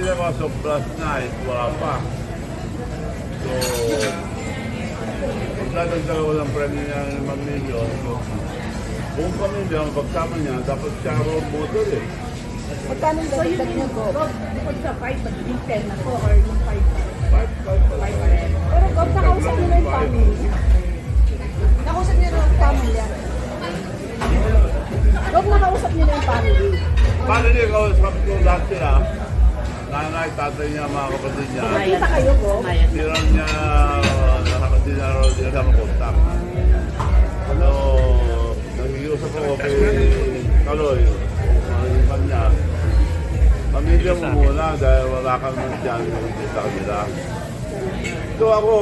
nila mga surplus na, eh, wala pa. So, kung dadagdag ako ng premyo niya ng 5 million, so, buong pamilya, ang pagsama niya, dapat siya role model eh. Magkano yung So yun dagdag niyo yung po? Rob, bukod sa 5, magiging 10 na po or yung 5 Five, five, five. 5 pa rin. Pero Gob, nakausap niyo na yung family. Nakausap niyo na yung family. Gob, nakausap niyo na yung family. Paano niya kausap ko lahat sila? Nanay, tatay niya, mga kapatid niya. Nakita kayo, Gob? Hindi lang niya nakakati na rin sila sa makontak. Ano, nag-iusap ako kay Kaloy, mga iban niya. Pamilya mo muna dahil wala kang nandiyan hindi sa kanila. So ako,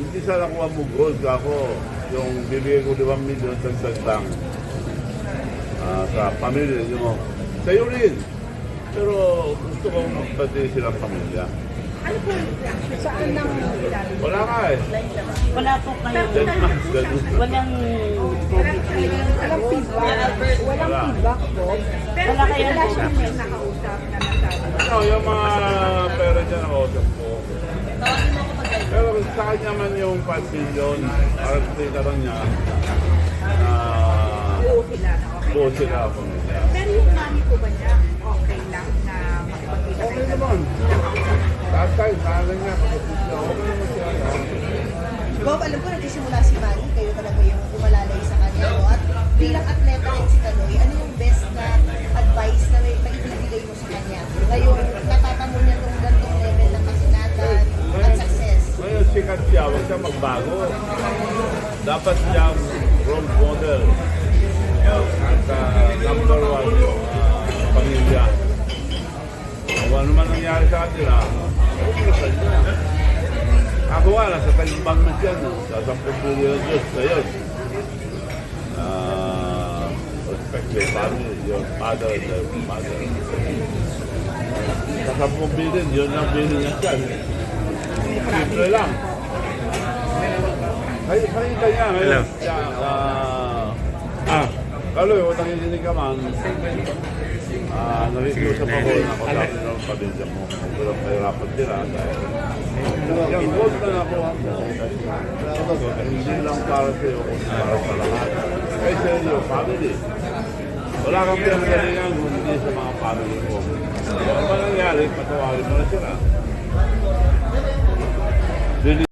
hindi sana ako amugod ako. Yung bibigay ko 5 milyon sa lang ah, sa pamilya niyo. Sa'yo rin. Pero gusto kong magpati silang pamilya. Ano po yung reaction sa Saan nang kilala? Wala ka eh. Wala po kayo. Ten months, ganun. Walang COVID. Walang feedback. Walang Wala. feedback, Gob. Pero Wala wala kayo kayo na- siya nakausap na nasabi. Ano, yung mga pera dyan ako ko. Pero sa kanya man yung 5 million, para sa lang niya, na Oo sila na okay. buo sila ako. Pero yung mami po ba niya, naman. Tatay, nanay niya, okay naman siya. Bob, alam ko nagsisimula si Manny, kayo talaga yung umalalay sa kanya. No? At bilang atleta rin si Kaloy, ano yung best na advice na may maibibigay mo sa kanya? Ngayong natatamo niya itong gantong level ng kasinatan at success. Ngayon sikat siya, huwag siya magbago. Dapat siyang role model. Sa okay sa niya. Ako nga, nasa talimbang na siya, no? sa 10 billion Diyos na yun. Uh, respect your family, your father your mother. Sa 10 billion, yun ang billion niya siya. Simple lang. Kaya kaya kanya ngayon. Siya, ah, ah, kaloy, kung nakikinig ka man, ah, nakikiusap ako na kung sabi ng pamilya mo. Pero mahirapan sila dahil yung gold na nakuha mo, hindi lang para sa iyo, kundi para sa lahat. Kaya sa iyo, family. Wala kang pinagalingan kung hindi sa mga family mo. Kung ano nangyari, patawarin mo na sila.